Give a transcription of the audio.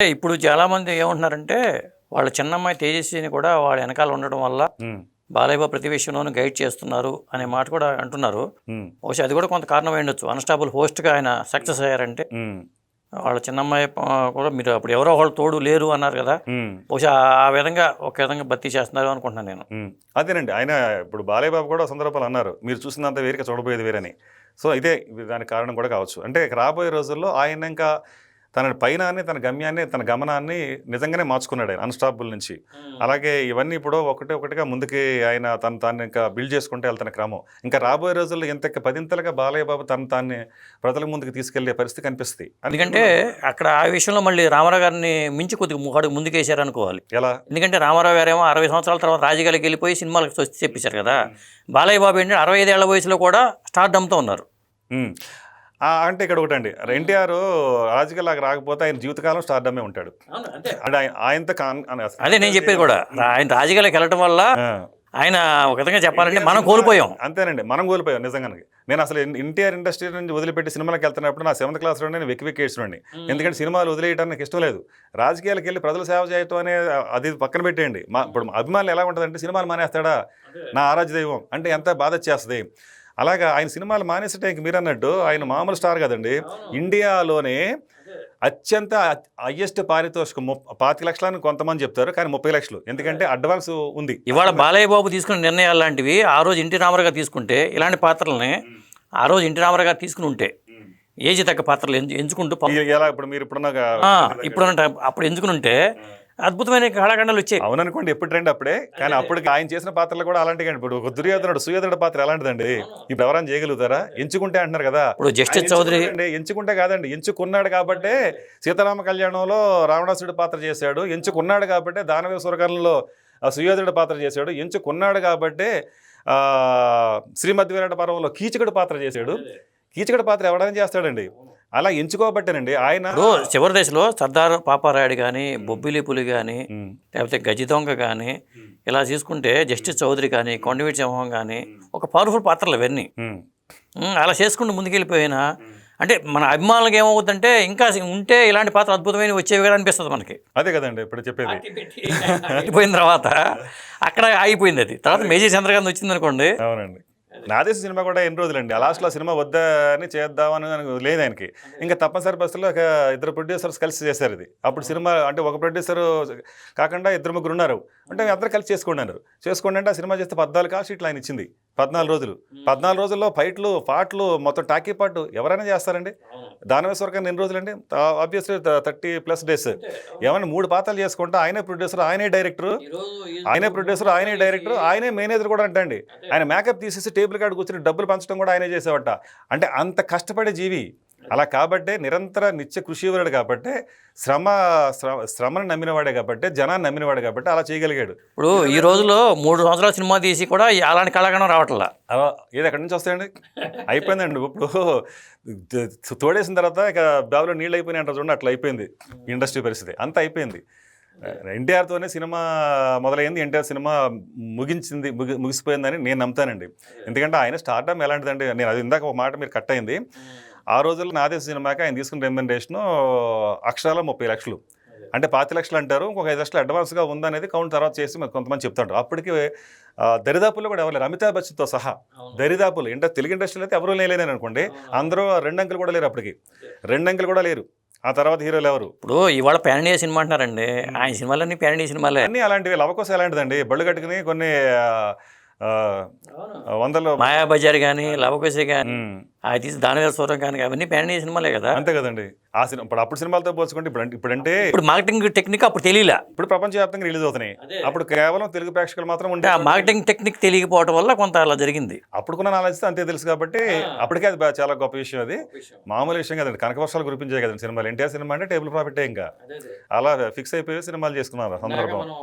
ఇప్పుడు చాలామంది ఏమంటున్నారంటే వాళ్ళ చిన్నమ్మాయి తేజస్విని కూడా వాళ్ళ వెనకాల ఉండడం వల్ల బాలయ్య ప్రతి విషయంలోనూ గైడ్ చేస్తున్నారు అనే మాట కూడా అంటున్నారు. బహుశా అది కూడా కొంత కారణం ఉండొచ్చు. అన్స్టాబుల్ హోస్ట్గా ఆయన సక్సెస్ అయ్యారంటే వాళ్ళ చిన్నమ్మాయి కూడా మీరు అప్పుడు ఎవరో వాళ్ళు తోడు లేరు అన్నారు కదా. బహుశా ఆ విధంగా ఒక విధంగా భర్తీ చేస్తున్నారు అనుకుంటున్నాను నేను. అదేనండి. ఆయన ఇప్పుడు బాలయ్య బాబు కూడా సందర్భాలు అన్నారు. మీరు చూసినంత వేరుగా చూడబోయేది వేరని. సో ఇది దానికి కారణం కూడా కావచ్చు. అంటే రాబోయే రోజుల్లో ఆయన ఇంకా తన పైనాన్ని తన గమ్యాన్ని తన గమనాన్ని నిజంగానే మార్చుకున్నాడు ఆయన అన్స్టాపుల్ నుంచి. అలాగే ఇవన్నీ ఇప్పుడు ఒకటి ఒకటిగా ముందుకి ఆయన తను తాను ఇంకా బిల్డ్ చేసుకుంటే వెళ్తున్న క్రమం. ఇంకా రాబోయే రోజుల్లో ఇంత పదింతలుగా బాలయ్య బాబు తను తాన్ని ప్రజల ముందుకు తీసుకెళ్ళే పరిస్థితి కనిపిస్తుంది. ఎందుకంటే అక్కడ ఆ విషయంలో మళ్ళీ రామారావు గారిని మించి కొద్దిగా ముఖాడు ముందుకేశారు అనుకోవాలి ఎలా? ఎందుకంటే రామారావు గారేమో అరవై సంవత్సరాల తర్వాత రాజకీయాలకు వెళ్ళిపోయి సినిమాలకు వచ్చి చెప్పేశారు కదా. బాలయ్య బాబు ఏంటంటే అరవై ఐదేళ్ళ వయసులో కూడా స్టార్డమ్తో ఉన్నారు. అంటే ఇక్కడ ఒకటండి ఎన్టీఆర్ రాజకీయాలకు రాకపోతే ఆయన జీవితకాలం స్టార్డమే ఉంటాడు. అంటే ఆయన ఆయనతో అదే నేను చెప్పేది కూడా. ఆయన రాజకీయాలకు వెళ్ళటం వల్ల. ఆయన ఒక విధంగా చెప్పాలంటే మనం కోల్పోయాం. అంతేనండి. మనం కోల్పోయాం నిజంగా నేను అసలు ఎన్టీఆర్ ఇండస్ట్రీ నుంచి వదిలిపెట్టి సినిమాలకు వెళ్తున్నప్పుడు నా సెవెంత్ క్లాస్లో నేను వెక్కి వెక్కి ఏడ్చునండి ఎందుకంటే సినిమాలు వదిలేయడానికి నాకు ఇష్టం లేదు. రాజకీయాలకు వెళ్ళి ప్రజలు సేవ చేయటం అనే అది పక్కన పెట్టేయండి. మా ఇప్పుడు అభిమానులు ఎలా ఉంటుందంటే సినిమాలు మానేస్తాడా? నా ఆరాధ్య దైవం అంటే ఎంత బాధ చేస్తుంది అలాగా ఆయన సినిమాలు మానేసే టైంకి మీరు అన్నట్టు ఆయన మామూలు స్టార్ కదండి. ఇండియాలోనే అత్యంత హయ్యెస్ట్ పారితోషికం పాతిక లక్షలని కొంతమంది చెప్తారు కానీ ముప్పై లక్షలు. ఎందుకంటే అడ్వాన్స్ ఉంది. ఇవాళ బాలయ్య బాబు తీసుకున్న నిర్ణయాలు లాంటివి ఆ రోజు ఎన్టీ రామారావు గారు తీసుకుంటే ఇలాంటి పాత్రల్ని ఆ రోజు ఎన్టీ రామారావు గారు తీసుకుని ఉంటే ఏజ్ తగ్గ పాత్రలు ఎంచు- ఎంచుకుంటూ ఇప్పుడు మీరు ఇప్పుడున్న ఇప్పుడు అప్పుడు ఎంచుకుని ఉంటే అద్భుతమైన కళాఖండాలు వచ్చాయి. అవుననుకోండి ఎప్పుడు ట్రెండ్ అప్పుడే. కానీ అప్పుడు ఆయన చేసిన పాత్రలు కూడా అలాంటివి ఇప్పుడు దుర్యోధనుడు సుయోధనుడు పాత్ర ఎలాంటిదండి? ఇప్పుడు ఎవరైనా చేయగలుగుతారా? ఎంచుకుంటే అంటున్నారు కదా. ఇప్పుడు జస్టిస్ చౌదరి ఎంచుకుంటే కాదండి. ఎంచుకున్నాడు కాబట్టే సీతారామ కళ్యాణంలో రావణాసుడి పాత్ర చేశాడు. ఎంచుకున్నాడు కాబట్టే దానవ సురకరణలో సుయోధనుడి పాత్ర చేశాడు. ఎంచుకున్నాడు కాబట్టే ఆ, శ్రీమద్ విరాట పర్వంలో కీచకుడు పాత్ర చేశాడు. కీచకుడు పాత్ర ఎవడైనా చేస్తాడండి. అలా ఎంచుకోబట్టేనండి. ఆయన చివరి దశలో సర్దార్ పాపారాయుడు కానీ బొబ్బిలి పులి కానీ లేకపోతే గజి దొంగ కానీ ఇలా తీసుకుంటే జస్టిస్ చౌదరి కానీ కొండవీటి సింహం కానీ ఒక పవర్ఫుల్ పాత్రలు ఉమ్, అలా చేసుకుంటూ ముందుకెళ్ళిపోయినా అంటే మన అభిమానులకు ఏమవుతుందంటే ఇంకా ఉంటే ఇలాంటి పాత్ర అద్భుతమైన వచ్చేవి కదా అనిపిస్తుంది మనకి. అదే కదండి ఇప్పుడు చెప్పేది. అయిపోయిన తర్వాత అక్కడ ఆగిపోయింది అది. తర్వాత మేజర్ చంద్రకాంత్ వచ్చింది అనుకోండి అవునండి. నాదేశ సినిమా కూడా ఎన్ని రోజులండి? ఆ లాస్ట్లో సినిమా వద్దని చేద్దామని అని లేదు ఆయనకి. ఇంకా తప్పనిసరి బస్సులో ఒక ఇద్దరు ప్రొడ్యూసర్స్ కలిసి చేశారు ఇది. అప్పుడు సినిమా అంటే ఒక ప్రొడ్యూసర్ కాకుండా ఇద్దరు ముగ్గురు ఉన్నారు. అంటే అందరూ కలిసి చేసుకున్నారు చేసుకోండి అంటే ఆ సినిమా చేస్తే పద్నాలుగు కాల్ షీట్లు ఆయన ఇచ్చింది. పద్నాలుగు రోజులు. పద్నాలుగు రోజుల్లో ఫైట్లు పాటలు మొత్తం టాకీ పాటు ఎవరైనా చేస్తారండి? దానవేశ్వరకర్ ఎన్ని రోజులండి? Obviously thirty plus days. ఏమైనా మూడు పాత్రలు చేసుకుంటే ఆయనే ప్రొడ్యూసర్ ఆయనే డైరెక్టర్ ఆయనే ప్రొడ్యూసర్ ఆయనే డైరెక్టర్ ఆయనే మేనేజర్ కూడా అంటండి. ఆయన మేకప్ తీసేసి టేబుల్ కాడ కూర్చుని డబ్బులు పంచడం కూడా ఆయనే చేసేవట. అంటే అంత కష్టపడే జీవి అలా కాబట్టే నిరంతర నిత్య కృషివరుడు కాబట్టి శ్రమ శ్రమ శ్రమను నమ్మినవాడే కాబట్టి జనాన్ని నమ్మినవాడే కాబట్టి అలా చేయగలిగాడు. ఇప్పుడు ఈ రోజులో మూడు సంవత్సరాల సినిమా తీసి కూడా అలాంటి కళాగణం రావట్లా? ఏది ఎక్కడి నుంచి వస్తాయండి? అయిపోయిందండి ఇప్పుడు తోడేసిన తర్వాత ఇక బావిలో నీళ్ళు అయిపోయినాయి అంటారు చూడండి అట్లా అయిపోయింది ఇండస్ట్రీ పరిస్థితి. అంత అయిపోయింది. ఎన్టీఆర్తోనే సినిమా మొదలైంది ఎన్టీఆర్ సినిమా ముగించింది ముగి ముగిసిపోయిందని నేను నమ్ముతానండి. ఎందుకంటే ఆయన స్టార్టమ్ ఎలాంటిదండి? నేను అది ఇందాక ఒక మాట మీరు కట్ అయింది. ఆ రోజుల్లో నాదేశ సినిమాకి ఆయన తీసుకున్న రెమ్యునరేషన్ అక్షరాల ముప్పై లక్షలు. అంటే పాతి లక్షలు అంటారు ఇంకొక ఐదు లక్షలు అడ్వాన్స్గా ఉందనేది కౌంట్ తర్వాత చేసి మరి కొంతమంది చెప్తుంటారు. అప్పటికి ఆ, దరిదాపుల్లో కూడా ఎవరు అమితాబ్ బచ్చన్తో సహా దరిదాపులు ఇంట తెలుగు ఇండస్ట్రీలో అయితే ఎవరు లేలేదని అనుకోండి అందరూ రెండు అంకెలు కూడా లేరు అప్పటికి. రెండు అంకెలు కూడా లేరు. ఆ తర్వాత హీరోలు ఎవరు? ఇప్పుడు ఇవాళ ప్యాన్ ఇండియా సినిమా అంటున్నారండి. ఆయన సినిమాలన్నీ ప్యాన్ ఇండియా సినిమాలే. అన్నీ అలాంటివి. లవకోసం ఎలాంటిదండి? బళ్ళు కట్టుకుని కొన్ని వందలు మాయా బజార్ కానీ లవకోసే కానీ అది తీసి దానివేల సూరం కానీ అవన్నీ ప్యాన్ ఇండియా సినిమాలే కదా? అంతే కదండి. ఆ సినిమా ఇప్పుడు అప్పుడు సినిమాలతో పోల్చుకుంటే ఇప్పుడు అంటే- ఇప్పుడంటే ఇప్పుడు మార్కెటింగ్ టెక్నిక్ అప్పుడు తెలియలే. ఇప్పుడు ప్రపంచవ్యాప్తంగా రిలీజ్ అవుతున్నాయి. అప్పుడు కేవలం తెలుగు ప్రేక్షకులు మాత్రం అంటే ఉంటే ఆ మార్కెటింగ్ టెక్నిక్ తెలియకపోవడం వల్ల కొంత అలా జరిగింది. అప్పుడుకున్న నాలెడ్జ్ అంతే తెలుసు కాబట్టి అప్పటికే అది చాలా గొప్ప విషయం అది. మామూలు విషయం కదండి. కనకవర్షాలు గురించే కదండి సినిమాలు. ఎన్టీఆర్ సినిమా అంటే టేబుల్ ప్రాఫిటే ఇంకా. అలా ఫిక్స్ అయిపోయి సినిమాలు చేసుకున్నారు సందర్భం.